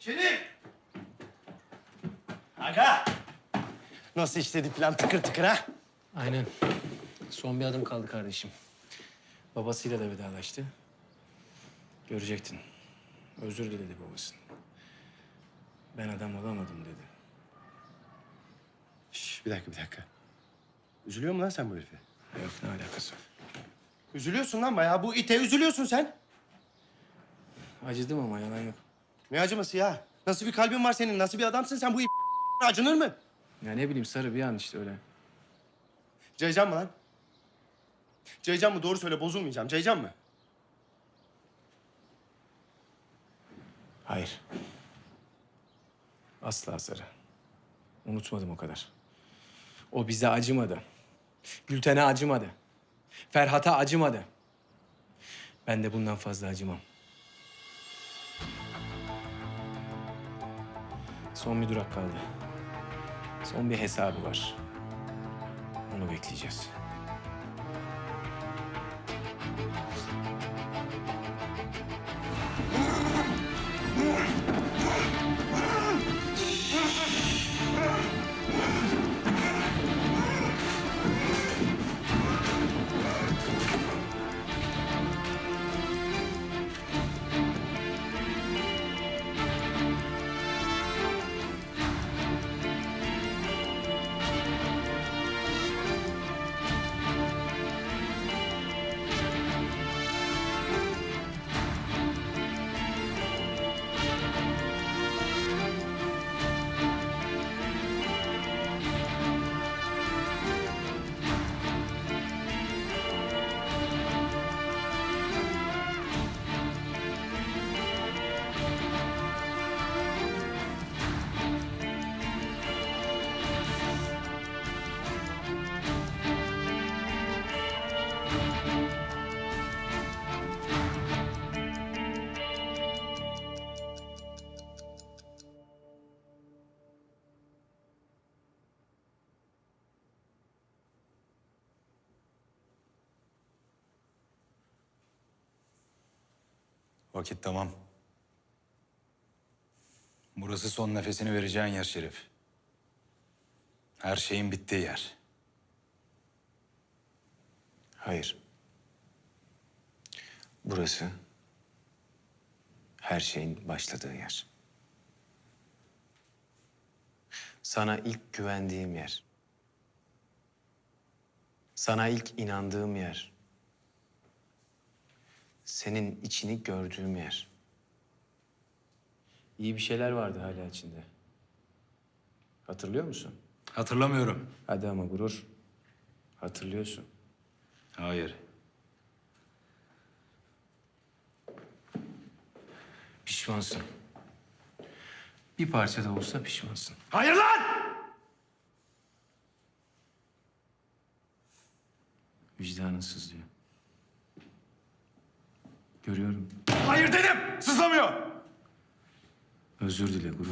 Şerif! Aga! Nasıl işledi plan tıkır tıkır ha? Aynen. Son bir adım kaldı kardeşim. Babasıyla da vedalaştı. Görecektin. Özür diledi babasının. Ben adam olamadım dedi. Şş, bir dakika bir dakika. Üzülüyor mu lan sen bu herife? Yok ne alakası var? Üzülüyorsun lan bayağı. Bu ite üzülüyorsun sen. Acıdım ama yalan yok. Ne acıması ya? Nasıl bir kalbin var senin? Nasıl bir adamsın sen? Bu acınır mı? Ya ne bileyim sarı bir an işte öyle. Ceycan mı lan? Ceycan mı? Doğru söyle bozulmayacağım. Ceycan mı? Hayır. Asla sarı. Unutmadım o kadar. O bize acımadı. Gülten'e acımadı. Ferhat'a acımadı. Ben de bundan fazla acımam. Son bir durak kaldı. Son bir hesabı var. Onu bekleyeceğiz. Vakit tamam. Burası son nefesini vereceğin yer Şerif. Her şeyin bittiği yer. Hayır. Burası her şeyin başladığı yer. Sana ilk güvendiğim yer. Sana ilk inandığım yer. Senin içini gördüğüm yer. İyi bir şeyler vardı hala içinde. Hatırlıyor musun? Hatırlamıyorum. Hadi ama gurur. Hatırlıyorsun. Hayır. Pişmansın. Bir parça da olsa pişmansın. Hayır lan! Vicdanın sızlıyor. Görüyorum. Hayır dedim! Sızlamıyor! Özür dile gurur.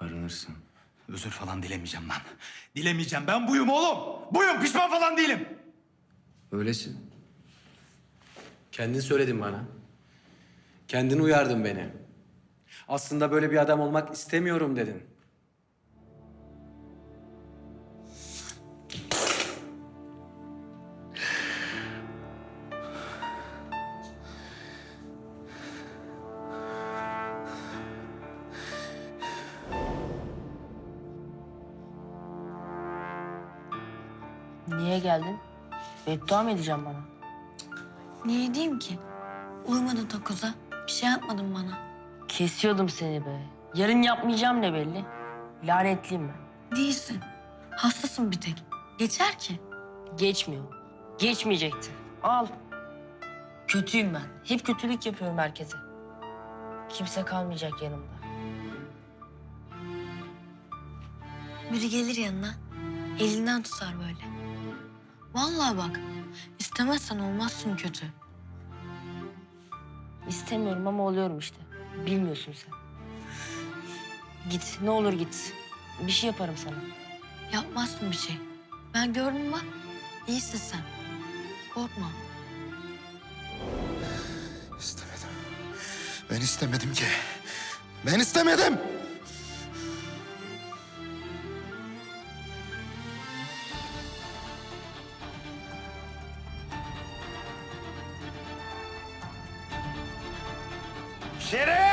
Arınırsın. Özür falan dilemeyeceğim lan. Dilemeyeceğim. Ben buyum oğlum. Buyum. Pişman falan değilim. Öylesin. Kendin söyledin bana. Kendin uyardın beni. Aslında böyle bir adam olmak istemiyorum dedin. Niye geldin? Beddua mı edeceğim bana? Niye diyeyim ki? Uymadın takoza. Bir şey yapmadın bana. Kesiyordum seni be. Yarın yapmayacağım ne belli? Lanetliyim ben. Değilsin. Hastasın bir tek. Geçer ki. Geçmiyor. Geçmeyecekti. Al. Kötüyüm ben. Hep kötülük yapıyorum herkese. Kimse kalmayacak yanımda. Biri gelir yanına. Elinden tutar böyle. Vallahi bak. istemezsen olmazsın kötü. İstemiyorum ama oluyorum işte. Bilmiyorsun sen. Git. Ne olur git. Bir şey yaparım sana. Yapmazsın bir şey. Ben gördüm bak. İyisin sen. Korkma. İstemedim. Ben istemedim ki. Ben istemedim. Şerif!